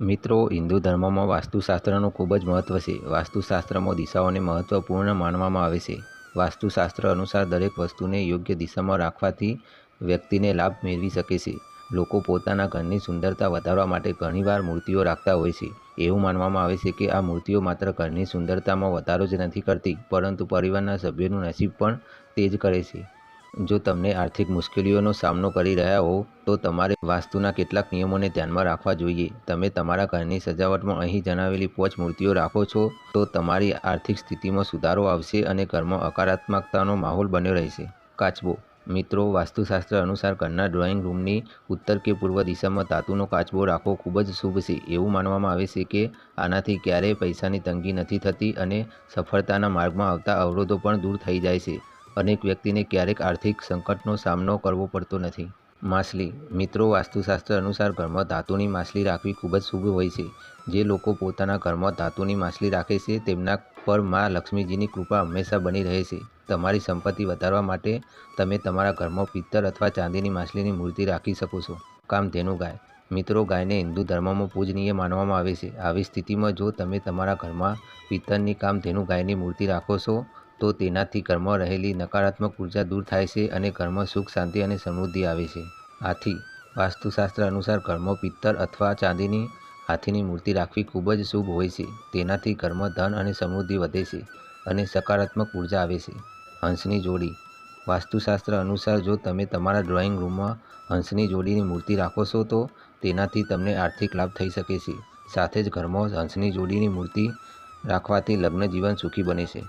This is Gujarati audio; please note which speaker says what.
Speaker 1: મિત્રો, હિન્દુ ધર્મમાં વાસ્તુશાસ્ત્રનું ખૂબ જ મહત્ત્વ છે. વાસ્તુશાસ્ત્રમાં દિશાઓને મહત્ત્વપૂર્ણ માનવામાં આવે છે. વાસ્તુશાસ્ત્ર અનુસાર દરેક વસ્તુને યોગ્ય દિશામાં રાખવાથી વ્યક્તિને લાભ મેળવી શકે છે. લોકો પોતાના ઘરની સુંદરતા વધારવા માટે ઘણીવાર મૂર્તિઓ રાખતા હોય છે. એવું માનવામાં આવે છે કે આ મૂર્તિઓ માત્ર ઘરની સુંદરતામાં વધારો જ નથી કરતી, પરંતુ પરિવારના સભ્યોનું નસીબ પણ તે જ કરે છે. જો તમને આર્થિક મુશ્કેલીઓનો સામનો કરી રહ્યા હો તો તમારે વાસ્તુના કેટલાક નિયમોને ધ્યાનમાં રાખવા જોઈએ. તમે તમારા ઘરની સજાવટમાં અહીં જણાવેલી પોચ મૂર્તિઓ રાખો છો, તો તમારી આર્થિક સ્થિતિમાં સુધારો આવશે અને ઘરમાં હકારાત્મકતાનો માહોલ બન્યો રહેશે. કાચબો. મિત્રો, વાસ્તુશાસ્ત્ર અનુસાર ઘરના ડ્રોઈંગ રૂમની ઉત્તર કે પૂર્વ દિશામાં ધાતુનો કાચબો રાખવો ખૂબ જ શુભ છે. એવું માનવામાં આવે છે કે આનાથી ક્યારેય પૈસાની તંગી નથી થતી અને સફળતાના માર્ગમાં આવતા અવરોધો પણ દૂર થઈ જાય છે. અનેક વ્યક્તિને ક્યારેક આર્થિક સંકટનો સામનો કરવો પડતો નથી. માછલી. મિત્રો, વાસ્તુશાસ્ત્ર અનુસાર ઘરમાં ધાતુની માછલી રાખવી ખૂબ જ શુભ હોય છે. જે લોકો પોતાના ઘરમાં ધાતુની માછલી રાખે છે, તેમના પર મા લક્ષ્મીજીની કૃપા હંમેશા બની રહે છે. તમારી સંપત્તિ વધારવા માટે તમે તમારા ઘરમાં પિત્તળ અથવા ચાંદીની માછલીની મૂર્તિ રાખી શકો છો. કામધેનુ ગાય. મિત્રો, ગાયને હિન્દુ ધર્મમાં પૂજનીય માનવામાં આવે છે. આવી સ્થિતિમાં જો તમે તમારા ઘરમાં પિત્તળની કામધેનુ ગાયની મૂર્તિ રાખો છો તો તેનાથી ઘરમાં રહેલી નકારાત્મક ઊર્જા દૂર થાય છે અને ઘરમાં સુખ, શાંતિ અને સમૃદ્ધિ આવે છે. હાથી વાસ્તુશાસ્ત્ર અનુસાર ઘરમાં પિત્તળ અથવા ચાંદીની હાથીની મૂર્તિ રાખવી ખૂબ જ શુભ હોય છે. તેનાથી ઘરમાં ધન અને સમૃદ્ધિ વધે છે અને સકારાત્મક ઊર્જા આવે છે. હંસની જોડી. વાસ્તુશાસ્ત્ર અનુસાર જો તમે તમારા ડ્રોઈંગ રૂમમાં હંસની જોડીની મૂર્તિ રાખો છો, તો તેનાથી તમને આર્થિક લાભ થઈ શકે છે. સાથે જ ઘરમાં હંસની જોડીની મૂર્તિ રાખવાથી લગ્ન જીવન સુખી બને છે.